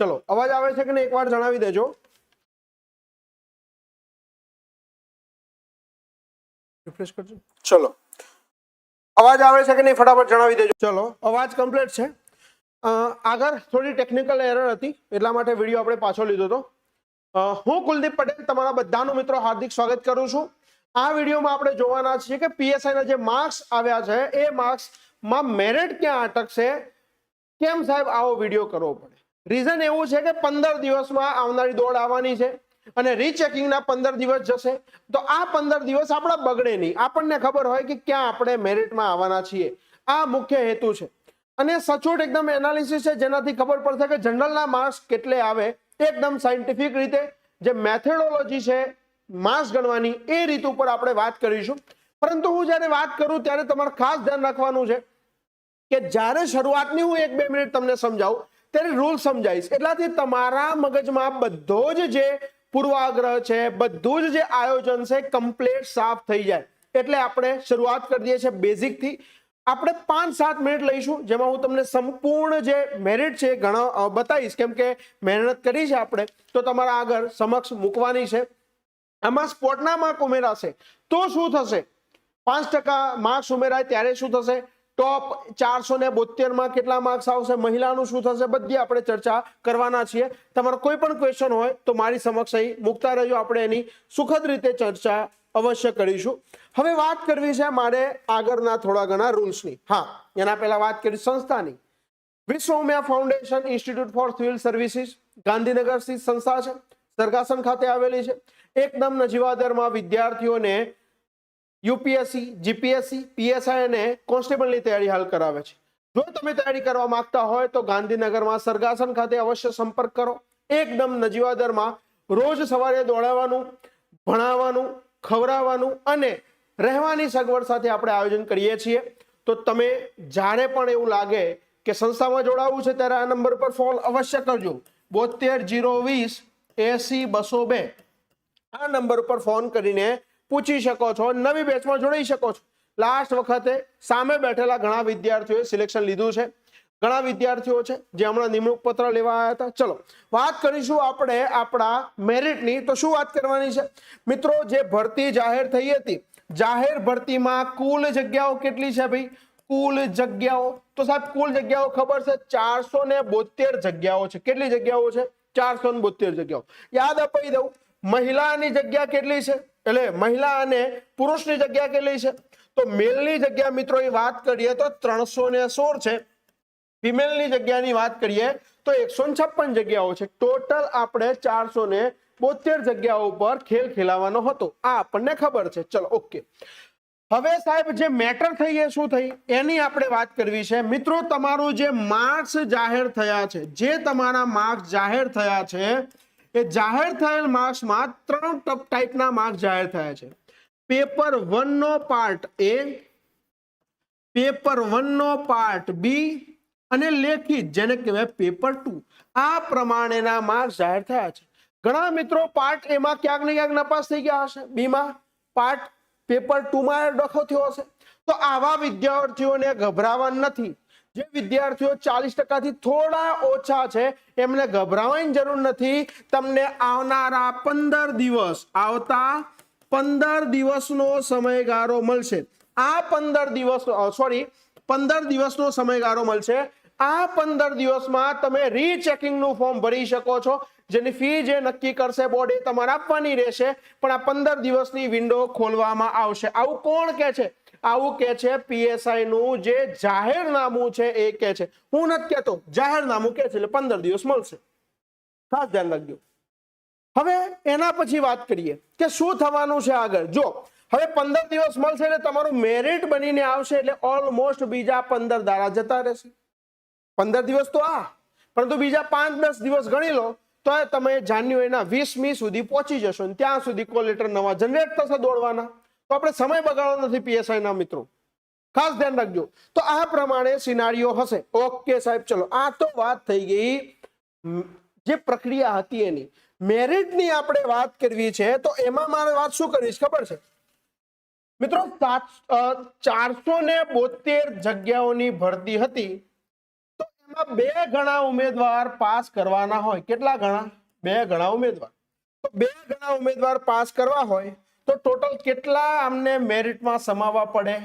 ચલો, અવાજ આવે છે કે નહીં એકવાર જણાવી દેજો. રિફ્રેશ કરજો. ચલો, અવાજ આવે છે કે નહીં ફટાફટ જણાવી દેજો. ચલો, અવાજ કમ્પ્લીટ છે. આગળ થોડી ટેકનિકલ એરર હતી, એટલા માટે વીડિયો આપણે પાછો લીધો હતો. હું કુલદીપ પટેલ, તમારા બધાનું મિત્રો હાર્દિક સ્વાગત કરું છું. આ વિડીયોમાં આપણે જોવાના છીએ કે પીએસઆઈના જે માર્ક્સ આવ્યા છે, એ માર્ક્સમાં મેરિટ ક્યાં અટકશે? કેમ સાહેબ આવો વીડિયો કરવો પડે? રીઝન એવું છે કે પંદર દિવસમાં આવનારી દોડ આવવાની છે અને રીચેકિંગના પંદર દિવસ જશે. તો આ પંદર દિવસ આપણા બગડે નહીં. આપણને ખબર હોય કે ક્યાં આપણે મેરિટમાં આવવાના છીએ. આ મુખ્ય હેતુ છે. અને સચોટ એકદમ એનાલિસિસ છે જેનાથી ખબર પડશે કે જનરલના માર્ક્સ કેટલે આવે એકદમ સાયન્ટિફિક રીતે. જે મેથેડોલોજી છે માર્ક્સ ગણવાની, એ રીત ઉપર આપણે વાત કરીશું. પરંતુ હું જ્યારે વાત કરું ત્યારે તમારે ખાસ ધ્યાન રાખવાનું છે કે જ્યારે શરૂઆતની હું એક બે મિનિટ તમને સમજાવું ત્યારે રૂલ સમજાવીશ એટલાથી તમારા મગજમાં બધો જ જે પૂર્વાગ્રહ છે, બધું જ જે આયોજન છે કમ્પ્લીટ સાફ થઈ જાય. એટલે આપણે શરૂઆત કરી દઈએ છીએ બેઝિકથી આપણે પાંચ સાત મિનિટ લઈશું, જેમાં હું તમને સંપૂર્ણ જે મેરિટ છે ઘણા બતાવીશ. કેમ કે મહેનત કરી છે આપણે. તો તમારા આગળ સમક્ષ મૂકવાની છે. આમાં સ્પોર્ટના માર્ક ઉમેરાશે તો શું થશે? પાંચ ટકા માર્ક્સ ઉમેરાય ત્યારે શું થશે? ટોપ ચારસો ને બોતેરમાં કેટલા માર્ક્સ આવશે? મહિલાનું શું થશે? બધી આપણે ચર્ચા કરવાના છીએ. તમારો કોઈ પણ ક્વેશ્ચન હોય તો મારી સમક્ષ અહીં મૂકતા રહેજો. આપણે એની સુખદ રીતે ચર્ચા અવશ્ય કરીશું. હવે વાત કરવી છે મારે આગળના થોડા ઘણા રૂલ્સની હા, એના પહેલા વાત કરી સંસ્થાની. Vishwa Umiya foundation institute for civil services Gandhinagar સ્થિત સંસ્થા છે. સરગાસન ખાતે આવેલી છે. એકદમ નજીવાદરમાં વિદ્યાર્થીઓને યુપીએસસી, જીપીએસસી, પીએસઆઈ અને કોન્સ્ટેબલની તૈયારી હાલ કરાવે છે. જો તમે તૈયારી કરવા માંગતા હોય તો ગાંધીનગરમાં સરગાસન ખાતે અવશ્ય સંપર્ક કરો. એકદમ નજીવા દરમાં રોજ સવારે દોડાવવાનું, ભણાવવાનું, ખવડાવવાનું અને રહેવાની સગવડ સાથે આપણે આયોજન કરીએ છીએ. તો તમે જ્યારે પણ એવું લાગે કે સંસ્થામાં જોડાવવું છે ત્યારે આ નંબર પર ફોન અવશ્ય કરજો. બોતેર જીરો વીસ એસી બસો બે. આ નંબર પર ફોન કરીને પૂછી શકો છો, નવી બેચમાં જોડાઈ શકો છો. લાસ્ટ વખતે સામે બેઠેલા ઘણા વિદ્યાર્થીઓએ સિલેક્શન લીધું છે. ઘણા વિદ્યાર્થીઓ છે જે હમણાં નિમણૂક પત્ર લેવા આવ્યા હતા. ચલો, વાત કરીશું આપણે આપણા મેરિટની તો શું વાત કરવાની છે? મિત્રો, જે ભરતી જાહેર થઈ હતી, જાહેર ભરતીમાં કુલ જગ્યાઓ કેટલી છે ભાઈ? કુલ જગ્યાઓ, તો સાહેબ કુલ જગ્યાઓ ખબર છે? ચારસો ને બોતેર જગ્યાઓ છે. કેટલી જગ્યાઓ છે? ચારસો ને બોતેર જગ્યાઓ. યાદ અપાઈ દઉં, મહિલાની જગ્યા કેટલી છે? એટલે મહિલા અને પુરુષની જગ્યા કેટલી છે? તો મેલની જગ્યા મિત્રો એ વાત કરીએ તો ત્રણસો ને સોળ છે. ફિમેલની જગ્યાની વાત કરીએ તો એકસો છપ્પન જગ્યાઓ છે. ટોટલ આપણે ચારસો ને બોતેર જગ્યાઓ પર ખેલ ખેલાવાનો હતો. આ આપણને ખબર છે. ચલો, ઓકે. હવે સાહેબ, જે મેટર થઈ એ શું થઈ? એની આપણે વાત કરવી છે. મિત્રો, તમારું જે માર્ક્સ જાહેર થયા છે, જે તમારા માર્ક્સ જાહેર થયા છે એ જાહેર થયેલ માર્ક્સમાં ત્રણ ટાઈપના માર્ક્સ જાહેર થયા છે. પેપર વનનો પાર્ટ એ, પેપર વનનો પાર્ટ બી અને લેખિત, જેને કહેવાય પેપર ટુ. આ પ્રમાણેના માર્ક્સ જાહેર થયા છે. ઘણા મિત્રો પાર્ટ એમાં ક્યાંક ને ક્યાંક નપાસ થઈ ગયા હશે. બીમાં પાર્ટ પેપર ટુમાં ડખો થયો હશે. તો આવા વિદ્યાર્થીઓને ગભરાવા નથી. જે વિદ્યાર્થીઓ ચાલીસ ટકાથી થોડા ઓછા છે, એમને ગભરાવાની જરૂર નથી. તમને આવનારા પંદર દિવસ, આવતા પંદર દિવસનો સમયગાળો મળશે. આ પંદર દિવસ સોરી પંદર દિવસનો સમયગાળો મળશે. આ પંદર દિવસમાં તમે રીચેકિંગનું ફોર્મ ભરી શકો છો. જેની ફી જે નક્કી કરશે બોર્ડ એ તમારે આપવાની રહેશે. પણ આ પંદર દિવસની વિન્ડો ખોલવામાં આવશે. આવું કોણ કે છે? આવું કે છે પીએસઆઈ નું જે જાહેરનામું છે એ કે છે. હું નથી કહેતો જાહેરનામું કે છે એટલે પંદર દિવસ મળશે. ખાસ ધ્યાન રાખજો. હવે એના પછી વાત કરીએ કે શું થવાનું છે આગળ. જો, હવે પંદર દિવસ મળશે એટલે તમારું મેરિટ બનીને આવશે એટલે ઓલમોસ્ટ બીજા પંદર દાડા જતા રહેશે. પંદર દિવસ તો આ, પરંતુ બીજા પાંચ દસ દિવસ ગણી લો, તો તમે જાન્યુઆરીના વીસમી સુધી પહોંચી જશો ત્યાં સુધી કોલેટર નવા જનરેટ થશે દોડવાના. તો આપણે સમય બગાડવાનો નથી પીએસઆઈ ના મિત્રો. ખાસ ધ્યાન રાખજો. તો આ પ્રમાણે સિનારીઓ હશે. ઓકે સાહેબ, ચલો. આ તો વાત થઈ ગઈ. જે પ્રક્રિયા હતી એની. મેરિટની આપણે વાત કરવી છે, તો એમાં મારે વાત શું કરીશ ખબર છે? મિત્રો ચારસો ને બોતેર જગ્યાઓની ભરતી હતી. તો એમાં બે ગણા ઉમેદવાર પાસ કરવાના હોય. કેટલા ગણા? બે ગણા ઉમેદવાર. તો બે ગણા ઉમેદવાર પાસ કરવા હોય તો ટોટલ કેટલા આમને મેરિટમાં સમાવવા પડે?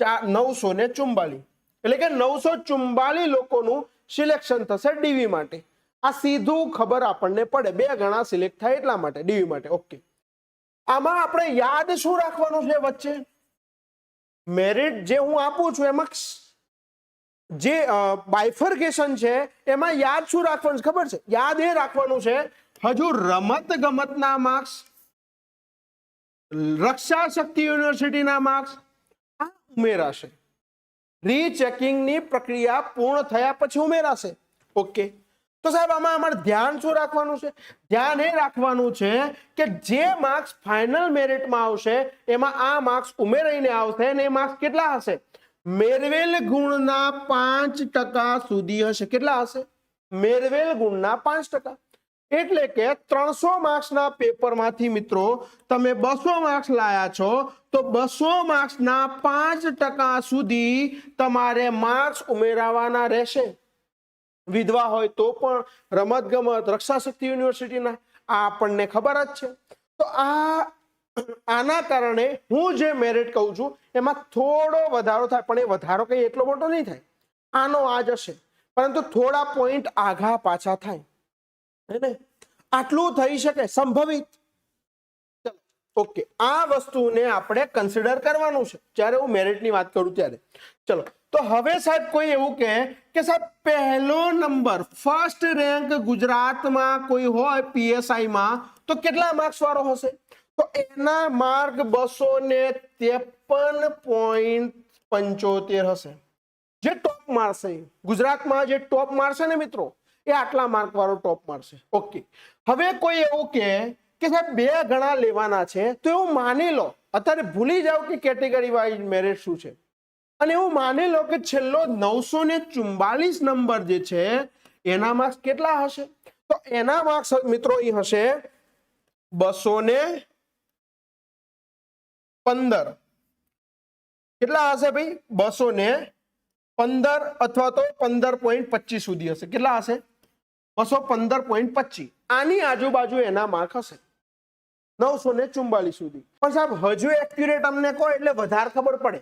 ચાર, નવસો ને ચુંબાલી. એટલે કે નવસો ચુમ્બાલીસ લોકોનું સિલેક્શન થશે ડીવી માટે. આ સીધું ખબર આપણને પડે. બે ગણા સિલેક્ટ થાય એટલા માટે, ડીવી માટે. ઓકે. આમાં આપણે યાદ શું રાખવાનું છે વચ્ચે? મેરિટ જે હું આપું છું, એમાં જે બાયફર્કેશન છે, એમાં યાદ શું રાખવાનું ખબર છે? યાદ એ રાખવાનું છે, હજુ રમત ગમતના માર્ક્સ રક્ષા શક્તિ યુનિવર્સિટીના માર્ક્સ આ ઉમેરાશે. રીચેકિંગની પ્રક્રિયા પૂર્ણ થયા પછી ઉમેરાશે. ઓકે તો સાહેબ, આમાં અમારે ધ્યાન શું રાખવાનું છે? ધ્યાન એ રાખવાનું છે કે જે માર્ક્સ ફાઇનલ મેરિટમાં આવશે, એમાં આ માર્ક્સ ઉમેરાઈને આવશે અને એ માર્ક્સ કેટલા હશે? મેળવેલ ગુણના પાંચ ટકા સુધી હશે. કેટલા હશે? મેળવેલ ગુણના પાંચ ટકા. એટલે કે ત્રણસો માર્ક્સના પેપરમાંથી મિત્રો, તમે બસો માર્ક્સ લાયા છો, તો બસો માર્ક્સના પાંચ ટકા સુધી તમારે માર્ક્સ ઉમેરાવાના રહેશે. વિધવા હોય તો પણ રમત ગમત રક્ષા શક્તિ યુનિવર્સિટીના આ આપણને ખબર જ છે. તો આ, આના કારણે હું જે મેરિટ કહું છું, એમાં થોડો વધારો થાય, પણ એ વધારો કઈ એટલો મોટો નહીં થાય. આનો આ જશે પરંતુ થોડા પોઈન્ટ આઘા પાછા થાય. આટલું થઈ શકે, સંભવિત. ઓકે. આ વસ્તુને આપણે કન્સિડર કરવાનું છે. જ્યારે હું મેરિટની વાત કરું ત્યારે. ચલો, તો હવે સાહેબ કોઈ એવું કહે કે સાહેબ, પહેલો નંબર ફર્સ્ટ રેન્ક ગુજરાતમાં કોઈ હોય પીએસઆઈમાં તો કેટલા માર્ક્સ વાળો હશે? તો એના માર્ક બસો ને ત્રેપન પોઈન્ટ પંચોતેર હશે. જે ટોપ મારશે ગુજરાતમાં જે ટોપ મારશે ને મિત્રો એ આટલા માર્ક વાળો ટોપ મારશે. ઓકે હવે કોઈ એવું કે કે સાહેબ બે ગણા લેવાના છે, તો એવું માની લો, અત્યારે ભૂલી જાઓ કે કેટેગરી વાઇઝ મેરિટ શું છે. અને એવું માની લો કે છેલ્લો નવસો ને ચુમ્બાલીસ નંબર જે છે, એના માર્ક્સ કેટલા હશે? તો એના માર્ક્સ મિત્રો એ હશે બસો ને પંદર. કેટલા હશે ભાઈ? બસો ને પંદર અથવા તો પંદર પોઈન્ટ પચીસ સુધી હશે. કેટલા હશે? બસો પંદર પોઈન્ટ પચીસ. આની આજુબાજુ એના માર્ક હશે. નવસો ને ચુમ્બાલીસ સુધી. પણ સાહેબ, હજુ એક્યુરેટ અમને કહો એટલે વધારે ખબર પડે.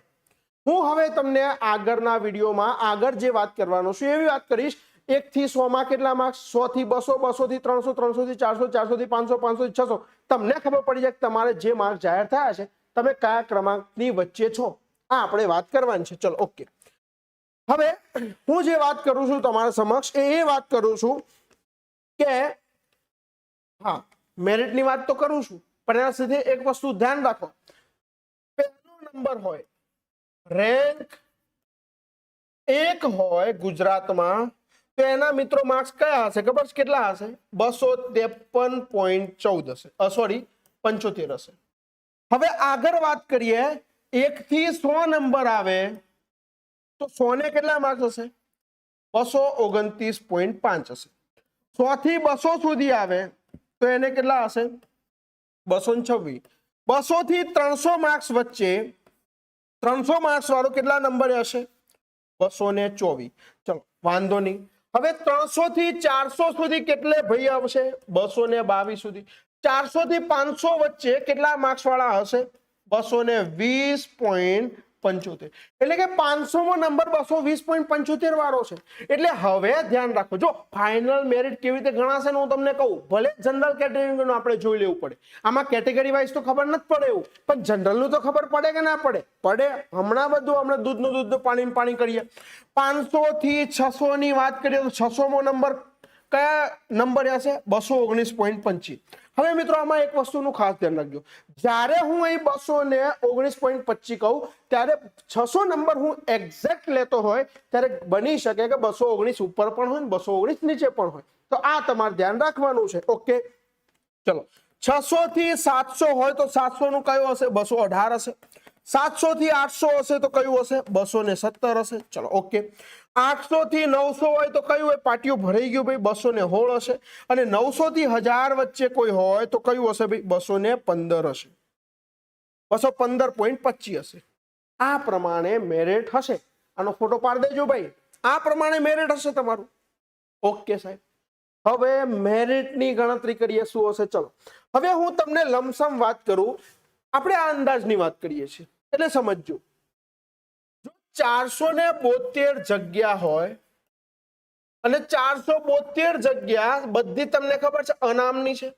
હું હવે તમને આગળના વિડીયોમાં આગળ જે વાત કરવાનો છું એવી વાત કરીશ. એક થી સો માં કેટલા માર્ક્સ સો થી બસો બસો થી ત્રણસો ત્રણસો થી ચારસો ચારસો થી પાંચસો પાંચસો થી છસો. તમને ખબર પડી જાય કે તમારે જે માર્ક જાહેર થયા છે, તમે કયા ક્રમાંકની વચ્ચે છો? આ આપણે વાત કરવાની છે. ચલો ઓકે હવે હું જે વાત કરું છું તમારા સમક્ષ, એ એ વાત કરું છું કે, હા મેરિટની વાત તો કરું છું, પણ એના સાથે એક વસ્તુ ધ્યાન રાખો. પહેલો નંબર હોય રેન્ક એક હોય ગુજરાતમાં, તો એના મિત્રો માર્ક્સ કયા હશે? ખબર છે કેટલા હશે? બસો ત્રેપન પોઈન્ટ ચૌદ હશે. સોરી પંચોતેર હશે. હવે આગળ વાત કરીએ, એક થી સો નંબર આવે, તો સો ને કેટલા માર્ક્સ હશે? બસો ઓગણત્રીસ પોઈન્ટ પાંચ હશે. સો થી બસો સુધી આવે, તો એને કેટલા હશે? બસો છવ્વીસ. બસો થી ત્રણસો માર્ક્સ વચ્ચે, ત્રણસો માર્ક્સ વાળો કેટલા નંબર હશે? બસો ને ચોવીસ. ચલો, વાંધો નહીં. હવે ત્રણસો થી ચારસો સુધી કેટલે ભાઈ આવશે? બસો ને બાવીસ સુધી. ચારસો થી પાંચસો વચ્ચે કેટલા માર્ક્સ વાળા હશે? બસો ને વીસ પોઈન્ટ પંચોતેર. એટલે કે પાંચસો મો નંબર બસો વીસ પોઈન્ટ પંચોતેર વાળો છે. એટલે હવે ધ્યાન રાખો, જો ફાઇનલ મેરિટ કેવી રીતે ગણાશે હું તમને કહું, ભલે જનરલ કેટેગરીનું આપણે જોઈ લેવું પડે. આમાં કેટેગરી વાઇઝ તો ખબર નથી પડે એવું, પણ જનરલનું તો ખબર પડે કે ના પડે? પડે. હમણાં બધું હમણાં દૂધનું દૂધનું પાણી પાણી કરીએ. પાંચસો થી છસો ની વાત કરીએ તો છસોમો નંબર કયા નંબર હશે? બસો ઓગણીસ પોઈન્ટ પંચીસ હવે મિત્રો, આમાં એક વસ્તુનું ખાસ ધ્યાન રાખજો. જ્યારે હું અહીં બસો ને ઓગણીસ પોઈન્ટ પચીસ કહું, ત્યારે છસો નંબર હું એક્ઝેક્ટ લેતો હોય, ત્યારે બની શકે કે બસો ઓગણીસ ઉપર પણ હોય બસો ઓગણીસ નીચે પણ હોય. તો આ તમારે ધ્યાન રાખવાનું છે. ઓકે ચલો. છસો થી સાતસો હોય તો સાતસો નું કયું હશે? બસો અઢાર હશે. સાતસો થી આઠસો હશે તો કયું હશે? બસો ને સત્તર હશે. ચલો ઓકે આઠસો થી નવસો હોય તો કયું? હોય પાટિયું ભરાઈ ગયું ભાઈ બસો ને હોળ હશે. અને નવસો થી હજાર વચ્ચે કોઈ હોય તો કયું હશે ભાઈ? બસો ને પંદર હશે. બસો પંદર પોઈન્ટ પચીસ હશે. આ પ્રમાણે મેરિટ હશે. આનો ફોટો પાડી દેજો ભાઈ. આ પ્રમાણે મેરિટ હશે તમારું. ઓકે સાહેબ. હવે મેરિટની ગણતરી કરીએ, શું હશે? ચલો. હવે હું તમને લમસમ વાત કરું. આપણે આ અંદાજની વાત કરીએ છીએ. એટલે સમજજો. ચારસો ને બોતેર જગ્યા હોય અને ચારસો બોતેર જગ્યા બધી તમને ખબર છે અનામની છે.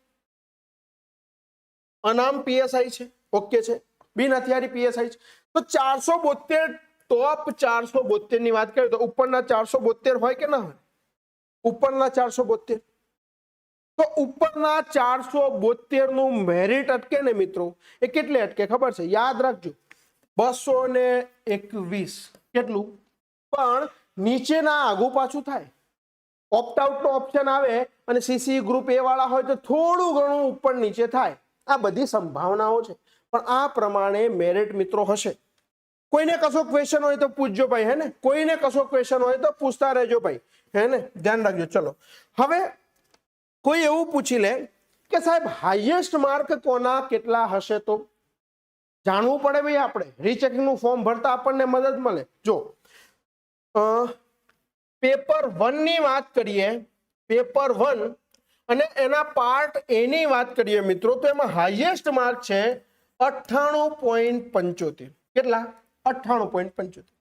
અનામ પીએસઆઈ છે. ઓકે છે. બિન હથિયારી પીએસઆઈ છે. તો ચારસો બોતેર ટોપ ચારસો બોતેરની વાત કરીએ તો ઉપરના ચારસો બોતેર હોય કે ના હોય? ઉપરના ચારસો બોતેર તો ઉપરના ચારસો બોતેરનું મેરિટ અટકે ને મિત્રો? એ કેટલે અટકે ખબર છે? યાદ રાખજો. બસો ને એકવીસ. કેટલું? પણ નીચેના આગુ પાછું થાય. ઓપ્ટ આઉટનો ઓપ્શન આવે અને સીસી ગ્રુપ એ વાળા હોય તો થોડું ઘણું ઉપર નીચે થાય. આ બધી સંભાવનાઓ છે. પણ આ પ્રમાણે મેરિટ મિત્રો હશે. કોઈને કશો ક્વેશ્ચન હોય તો પૂછજો ભાઈ, હે ને? કોઈને કશો ક્વેશ્ચન હોય તો પૂછતા રહેજો ભાઈ, હે ને? ધ્યાન રાખજો. ચલો. હવે કોઈ એવું પૂછી લે કે સાહેબ હાઈએસ્ટ માર્ક કોના, કેટલા હશે તો? જાણવું પડે ભાઈ આપણે. રીચેકિંગનું ફોર્મ ભરતા આપણને મદદ મળે. જો પેપર વનની વાત કરીએ પેપર વન અને એના પાર્ટ એની વાત કરીએ મિત્રો, તો એમાં હાઈએસ્ટ માર્ક છે અઠ્ઠાણું પોઈન્ટ પંચોતેર. કેટલા? અઠ્ઠાણું પોઈન્ટ પંચોતેર.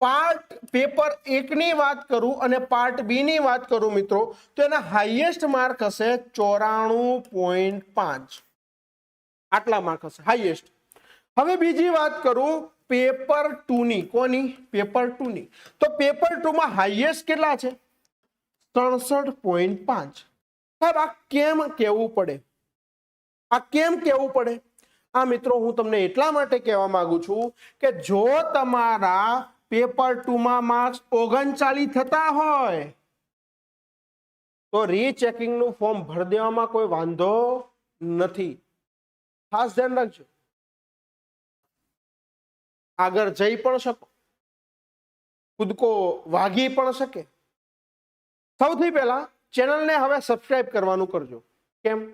પાર્ટ પેપર એકની વાત કરું અને પાર્ટ બીની વાત કરું મિત્રો, તો એના હાઈએસ્ટ માર્ક હશે ચોરાણું પોઈન્ટ પાંચ. આટલા માર્ક હશે. હાઈએસ્ટ હવે બીજી વાત કરું, પેપર ટુની. કોની? પેપર ટુની. તો પેપર ટુમાં હાઈએસ્ટ કેટલા છે? સડસઠ પોઈન્ટ પાંચ. સાહેબ, આ કેમ કેવું પડે? આ કેમ કહેવું પડે? આ મિત્રો, હું તમને એટલા માટે કહેવા માંગુ છું કે જો તમારા પેપર ટુમાં માર્ક્સ ઓગણચાલીસ થતા હોય, તો રીચેકિંગનું ફોર્મ ભરી દેવામાં કોઈ વાંધો નથી. ખાસ ધ્યાન રાખજો. આગળ જઈ પણ શકો. કૂદકો વાગી પણ શકે. સૌથી પહેલા ચેનલને હવે સબસ્ક્રાઇબ કરવાનું કરજો. કેમ?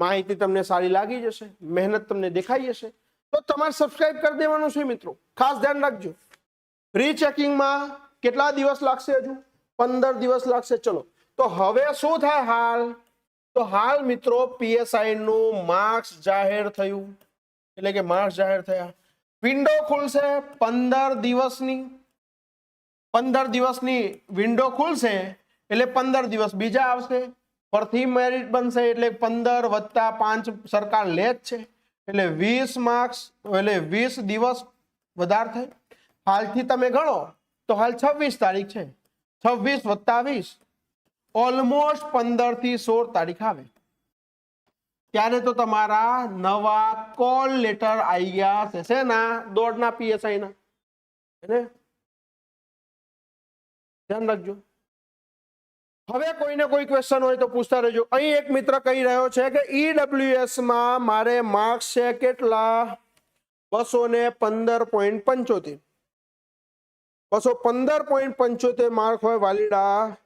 માહિતી તમને સારી લાગી જશે, મહેનત તમને દેખાઈ જશે. તો તમારે સબસ્ક્રાઇબ કરી દેવાનું છે મિત્રો. ખાસ ધ્યાન રાખજો. રીચેકિંગમાં કેટલા દિવસ લાગશે હજુ? પંદર દિવસ લાગશે. ચલો. તો હવે શું થાય હાલ? તો હાલ મિત્રો પીએસઆઈ નું માર્ક્સ જાહેર થયું. એટલે કે માર્ક્સ જાહેર થયા. વિન્ડો ખુલશે પંદર દિવસની. પંદર દિવસની વિન્ડો ખુલશે એટલે પંદર દિવસ બીજા આવશે. પરથી મેરિટ બનશે એટલે પંદર વત્તા પાંચ સરકાર લે જ છે. એટલે વીસ માર્ક્સ એટલે વીસ દિવસ વધારે થાય. હાલથી તમે ગણો તો હાલ છવ્વીસ તારીખ છે. છવ્વીસ વત્તા વીસ. ઓલમોસ્ટ પંદરથી સોળ તારીખ આવે. ત્યારે તો તમારા નવા કોલ લેટર આવી ગયા છે શેના દોડના પીએસઆઈ ના. એને ધ્યાન રાખજો. હવે કોઈને કોઈ ક્વેશ્ચન હોય તો પૂછતા રહેજો. અહીં એક મિત્ર કહી રહ્યો છે કે ઈડબ્લ્યુએસમાં મારે માર્ક્સ છે કેટલા? બસો ને પંદર પોઈન્ટ પંચોતેર. બસો પંદર પોઈન્ટ પંચોતેર માર્ક હોય વાલીડા.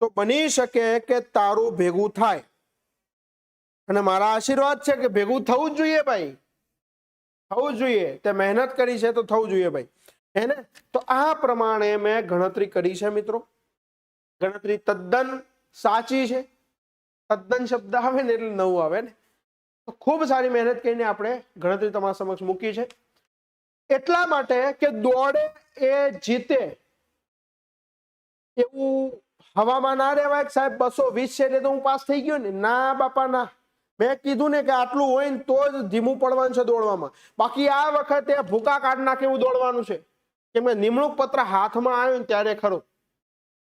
તો બની શકે કે તારું ભેગું થાય. અને મારા આશીર્વાદ છે કે ભેગું થવું જ જોઈએ ભાઈ. થવું જોઈએ. તે મહેનત કરી છે તો થવું જોઈએ ભાઈ. હે ને? તો આ પ્રમાણે મેં ગણતરી કરી છે મિત્રો. ગણતરી તદ્દન સાચી છે. તદ્દન શબ્દ આવે ને એટલે નવું આવે ને. તો ખૂબ સારી મહેનત કરીને આપણે ગણતરી તમારા સમક્ષ મૂકી છે. એટલા માટે કે દોડે એ જીતે. એવું હવામાં ના રહેવાય સાહેબ બસો વીસ છે એટલે તો હું પાસ થઈ ગયો ને. ના બાપા, ના. મેં કીધું ને કે આટલું હોય ને તો જ ધીમું પડવાનું છે દોડવામાં. બાકી આ વખતે ભૂકા કાઢ નાખે એવું દોડવાનું છે. કેમ કે નિમણૂક પત્ર હાથમાં આવ્યું ને ત્યારે ખરું.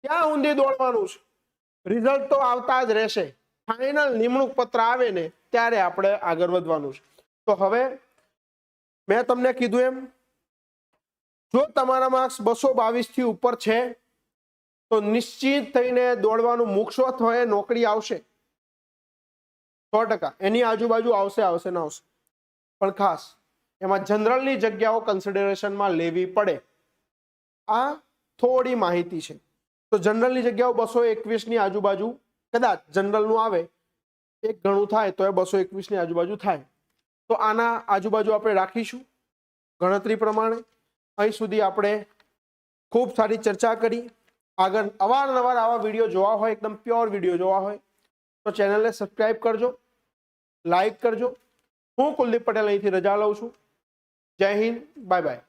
ત્યાં ઊંધી દોડવાનું છે? રિઝલ્ટ તો આવતા જ રહેશે. ફાઇનલ નિમણૂક પત્ર આવે ને ત્યારે આપણે આગળ વધવાનું છે. તો હવે મેં તમને કીધું એમ, જો તમારા માર્ક્સ બસો બાવીસથી ઉપર છે, તો નિશ્ચિત થઈને દોડવાનું મૂકશો તો નોકરી આવશે. સો ટકા. એની આજુબાજુ આવશે આવશે ને આવશે. પણ ખાસ, એમાં જનરલની જગ્યાઓ કન્સિડરેશનમાં લેવી પડે. આ થોડી માહિતી છે. તો જનરલની જગ્યાઓ બસો એકવીસની આજુબાજુ, કદાચ જનરલનું આવે એક ઘણું થાય તો એ બસો એકવીસની આજુબાજુ થાય. તો આના આજુબાજુ આપણે રાખીશું ગણતરી પ્રમાણે. અહીં સુધી આપણે ખૂબ સારી ચર્ચા કરી. આગળ અવારનવાર આવા વીડિયો જોવા હોય, એકદમ પ્યોર વીડિયો જોવા હોય તો ચેનલને સબસ્ક્રાઈબ કરજો લાઈક કરજો. હું કુલદીપ પટેલ અહીંથી રજા લઉં છું. જય હિન્દ બાય બાય